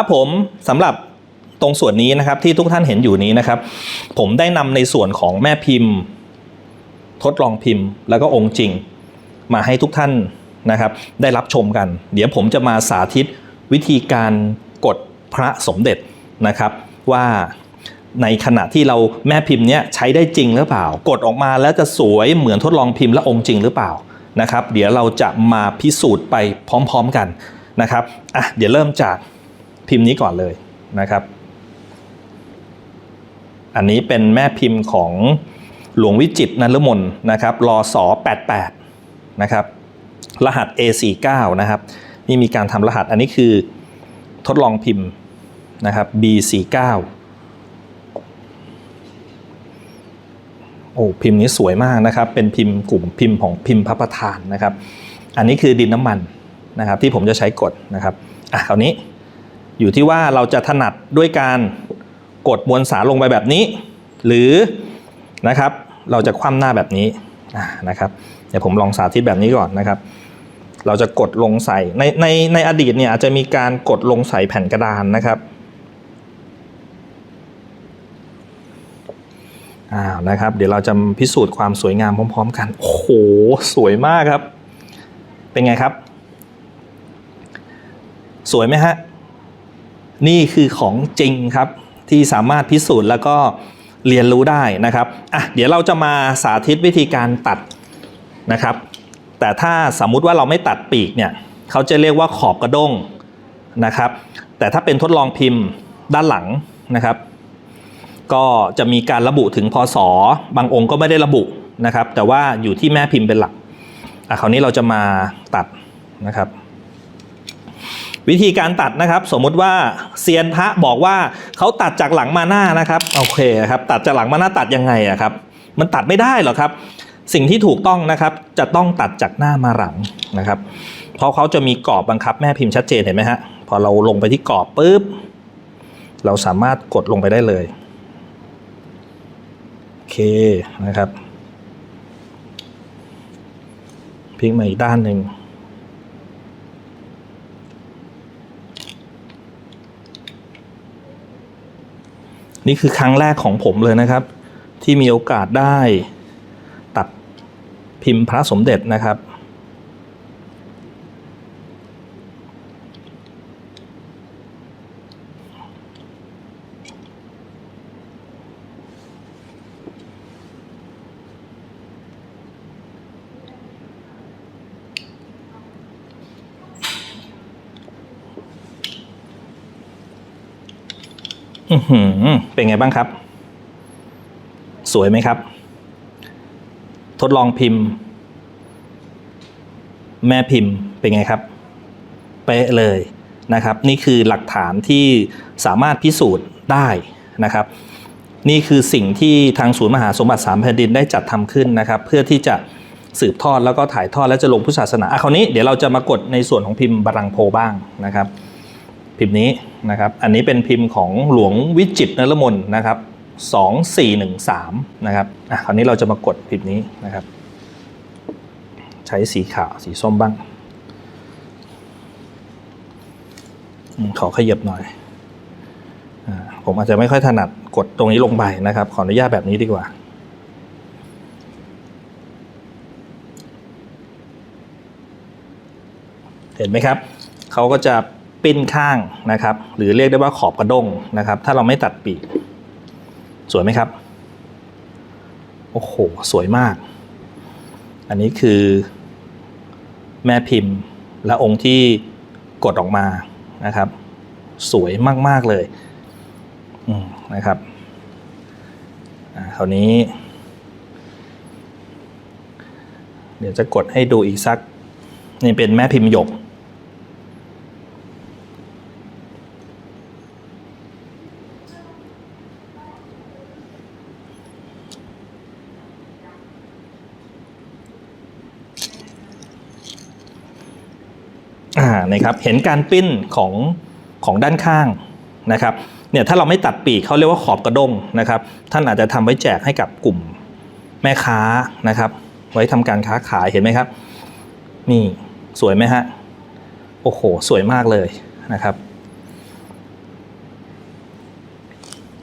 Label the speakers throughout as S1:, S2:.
S1: ครับผมสำหรับตรงส่วนนี้นะครับที่ทุกท่านเห็นอยู่นี้นะครับ ผมได้นำในส่วนของแม่พิมพ์ ทดลองพิมพ์ แล้วก็องค์จริง มาให้ทุกท่านนะครับ ได้รับชมกัน เดี๋ยวผมจะมาสาธิตวิธีการกดพระสมเด็จนะครับ ว่าในขณะที่เราแม่พิมพ์เนี้ยใช้ได้จริงหรือเปล่า กดออกมาแล้วจะสวยเหมือนทดลองพิมพ์และองค์จริงหรือเปล่านะครับ เดี๋ยวเราจะมาพิสูจน์ไปพร้อม ๆกันนะครับอะเดี๋ยวเริ่มจาก พิมพ์นี้ก่อนเลยนะครับ อันนี้เป็นแม่พิมพ์ของหลวงวิจิตรนฤมลนะครับรอสอ88นะครับ รหัส A49 นะครับ นี่มีการทำรหัสอันนี้คือทดลองพิมพ์นะครับ B49 โอ้พิมพ์นี้สวยมากนะครับ เป็นพิมพ์กลุ่มพิมพ์ของพิมพ์พระประธานนะครับ อันนี้คือดินน้ำมันนะครับ ที่ผมจะใช้กดนะครับอะคราวนี้ อยู่ที่ว่าเราจะถนัดด้วยการกดมวลสารลงไปแบบนี้ หรือนะครับเราจะคว่ำหน้าแบบนี้นะครับเดี๋ยวผมลองสาธิตแบบนี้ก่อนนะครับ เราจะกดลงใส่ในในในอดีตเนี่ยอาจจะมีการกดลงใส่แผ่นกระดานนะครับอ้าวนะครับ เดี๋ยวเราจะพิสูจน์ความสวยงามพร้อม ๆ กัน โอ้โห สวยมากครับ เป็นไงครับ สวยไหมฮะ นี่คือของจริงครับที่สามารถพิสูจน์แล้วก็เรียนรู้ได้นะครับอะเดี๋ยวเราจะมาสาธิตวิธีการตัดนะครับ แต่ถ้าสมมุติว่าเราไม่ตัดปีกเนี่ยเขาจะเรียกว่าขอบกระด้งนะครับ แต่ถ้าเป็นทดลองพิมพ์ด้านหลังนะครับ ก็จะมีการระบุถึงพศบางองค์ก็ไม่ได้ระบุนะครับ แต่ว่าอยู่ที่แม่พิมพ์เป็นหลักอะคราวนี้เราจะมาตัดนะครับ วิธีการตัดนะครับ สมมุติว่าเซียนพระบอกว่าเขาตัดจากหลังมาหน้านะครับโอเคครับตัดจากหลังมาหน้าตัดยังไงอะครับ มันตัดไม่ได้หรอครับ สิ่งที่ถูกต้องนะครับจะต้องตัดจากหน้ามาหลังนะครับ เพราะเขาจะมีกรอบบังคับแม่พิมพ์ชัดเจนเห็นไหมฮะพอเราลงไปที่กรอบปุ๊บเราสามารถกดลงไปได้เลยโอเคนะครับพลิกมาอีกด้านหนึ่ง นี่คือครั้งแรกของผมเลยนะครับ ที่มีโอกาสได้ตัดพิมพ์พระสมเด็จนะครับ เป็นไงบ้างครับ สวยไหมครับ ทดลองพิมพ์ แม่พิมพ์เป็นไงครับ เป๊ะเลยนะครับ นี่คือหลักฐานที่สามารถพิสูจน์ได้นะครับ นี่คือสิ่งที่ทางศูนย์มหาสมบัติสามแผ่นดินได้จัดทำขึ้นนะครับ เพื่อที่จะสืบทอดแล้วก็ถ่ายทอดและจะลงพุทธศาสนาอะคราวนี้เดี๋ยวเราจะมากดในส่วนของพิมพ์บารังโพบ้างนะครับ พิมพ์นี้นะครับ อันนี้เป็นพิมพ์ของหลวงวิจิตรนรมนนะครับ 2413 นะครับ อะ คราวนี้เราจะมากดพิมพ์นี้นะครับ ใช้สีขาวสีส้มบ้าง ขอขยับหน่อยอผมอาจจะไม่ค่อยถนัดกดตรงนี้ลงไปนะครับ ขออนุญาตแบบนี้ดีกว่าเห็นไหมครับ เขาก็จะ ปิ้นข้างนะครับ หรือเรียกได้ว่าขอบกระด้งนะครับ ถ้าเราไม่ตัดปีก สวยไหมครับ โอ้โห สวยมาก อันนี้คือแม่พิมพ์และองค์ที่กดออกมานะครับ สวยมาก ๆ เลยนะครับอ่าคราวนี้ เดี๋ยวจะกดให้ดูอีกสัก นี่เป็นแม่พิมพ์หยก อ่า นะครับเห็นการปิ้นของของด้านข้างนะครับเนี่ยถ้าเราไม่ตัดปีกเขาเรียกว่าขอบกระด้งนะครับท่านอาจจะทำไว้แจกให้กับกลุ่มแม่ค้านะครับไว้ทำการค้าขายเห็นไหมครับ นี่สวยไหมฮะโอ้โหสวยมากเลยนะครับ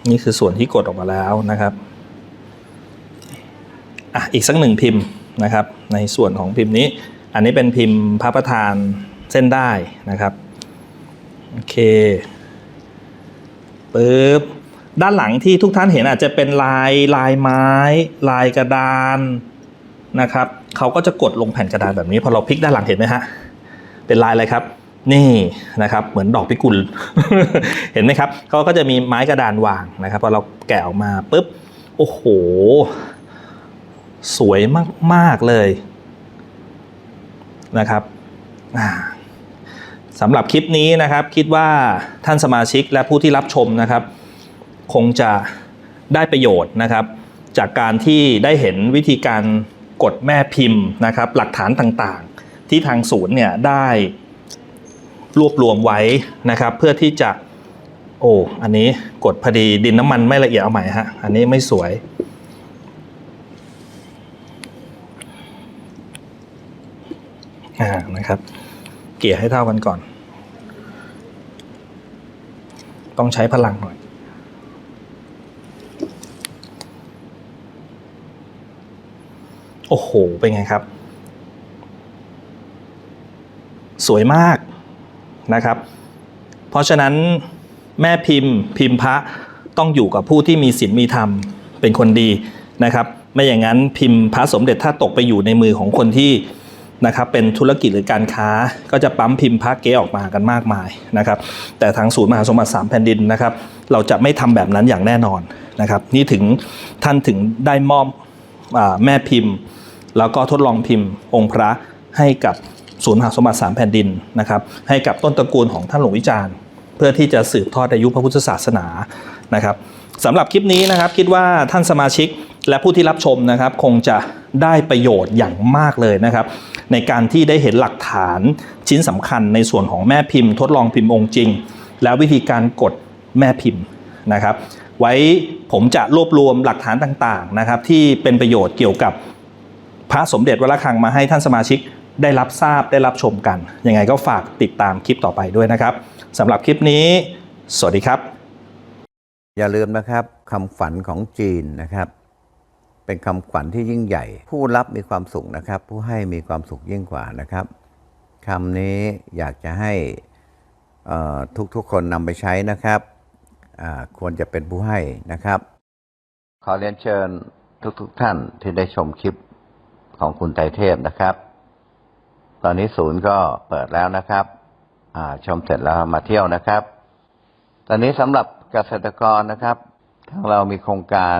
S1: นี่คือส่วนที่กดออกมาแล้วนะครับอะอีกสักหนึ่งพิมพ์นะครับในส่วนของพิมพ์นี้ อันนี้เป็นพิมพ์พระประธาน เส้นได้นะครับโอเคปึ๊บด้านหลังที่ทุกท่านเห็นอาจจะเป็นลายลายไม้ ลายกระดานนะครับเขาก็จะกดลงแผ่นกระดานแบบนี้พอเราพลิกด้านหลังเห็นไหมฮะเป็นลายอะไรครับ นี่นะครับ เหมือนดอกพิกุล เห็นไหมครับเขาก็จะมีไม้กระดานวางนะครับพอเราแกะออกมาปุ๊บโอ้โห สวยมาก ๆ เลยนะครับอ่า สำหรับคลิปนี้นะครับ คิดว่าท่านสมาชิกและผู้ที่รับชมนะครับ คงจะได้ประโยชน์นะครับ จากการที่ได้เห็นวิธีการกดแม่พิมพ์นะครับ หลักฐานต่างๆ ที่ทางศูนย์เนี่ยได้รวบรวมไว้นะครับ เพื่อที่จะโอ้อันนี้กดพอดีดินน้ำมันไม่ละเอียดเอาใหม่ฮะอันนี้ไม่สวยอ่านะครับ เกี่ยให้เท่ากันก่อน ต้องใช้พลังหน่อยโอ้โห เป็นไงครับ สวยมากนะครับ เพราะฉะนั้นแม่พิมพ์พิมพ์พระต้องอยู่กับผู้ที่มีศีลมีธรรมเป็นคนดีนะครับ ไม่อย่างนั้นพิมพ์พระสมเด็จถ้าตกไปอยู่ในมือของคนที่ นะครับเป็นธุรกิจหรือการค้าก็จะปั๊มพิมพ์พระเก๊ออกมากันมากมายนะครับแต่ทางศูนย์มหาสมบัติสามแผ่นดินนะครับเราจะไม่ทำแบบนั้นอย่างแน่นอนนะครับนี่ถึงท่านถึงได้มอบอแม่พิมพ์ แล้วก็ทดลองพิมพ์องค์พระให้กับศูนย์มหาสมบัติสามแผ่นดินนะครับให้กับต้นตระกูลของท่านหลวงวิจารณ์ เพื่อที่จะสืบทอดอายุพระพุทธศาสนานะครับสำหรับคลิปนี้นะครับคิดว่าท่านสมาชิกและผู้ที่รับชมนะครับคงจะได้ประโยชน์อย่างมากเลยนะครับ ในการที่ได้เห็นหลักฐานชิ้นสำคัญในส่วนของแม่พิมพ์ ทดลองพิมพ์องค์จริง แล้ววิธีการกดแม่พิมพ์นะครับ ไว้ผมจะรวบรวมหลักฐานต่างๆนะครับ ที่เป็นประโยชน์เกี่ยวกับพระสมเด็จวัดระฆังมาให้ท่านสมาชิกได้รับทราบได้รับชมกัน ยังไงก็ฝากติดตามคลิปต่อไปด้วยนะครับสำหรับคลิปนี้ สวัสดีครับ
S2: อย่าลืมนะครับคำขวัญของจีนนะครับ เป็นคำขวัญที่ยิ่งใหญ่ ผู้รับมีความสุขนะครับ ผู้ให้มีความสุขยิ่งกว่านะครับคำนี้อยากจะให้ทุกๆคนนำไปใช้นะครับควรจะเป็นผู้ให้นะครับ ขอเรียนเชิญทุกๆท่านที่ได้ชมคลิปของคุณไตเทพนะครับ ตอนนี้ศูนย์ก็เปิดแล้วนะครับชมเสร็จแล้วมาเที่ยวนะครับ ตอนนี้สำหรับเกษตรกรนะครับทางเรามีโครงการ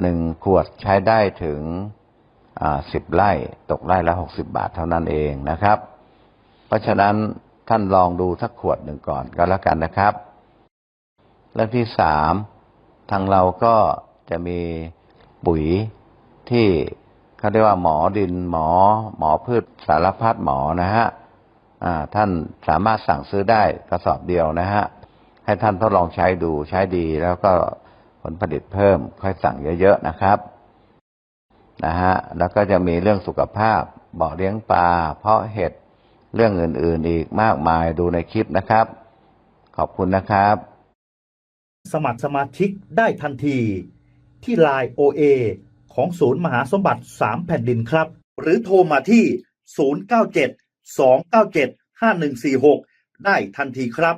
S2: หนึ่งขวดใช้ได้ถึงสิบไร่ตกไร่ละหกสิบาทเท่านั้นเองนะครับ เพราะฉะนั้นท่านลองดูสักขวดหนึ่งก่อนก็แล้วกันนะครับเรื่องที่สามทางเราก็จะมีปุ๋ยที่เขาเรียกว่าหมอดินหมอ หมอพืชสารพัดหมอนะฮะท่านสามารถสั่งซื้อได้กระสอบเดียวนะฮะให้ท่านทดลองใช้ดูใช้ดีแล้วก็ ผลผลิตเพิ่ม ค่อยสั่งเยอะๆนะครับนะฮะแล้วก็จะมีเรื่องสุขภาพบ่อเลี้ยงปลา เพาะเห็ดเรื่องอื่นๆอีกมากมายดูในคลิปนะครับ ขอบคุณนะครับ
S3: สมัครสมาชิกได้ทันทีที่ Line OA ของศูนย์มหาสมบัติ 3 แผ่นดินครับ หรือโทรมาที่ 097 297 5146 ได้ทันทีครับ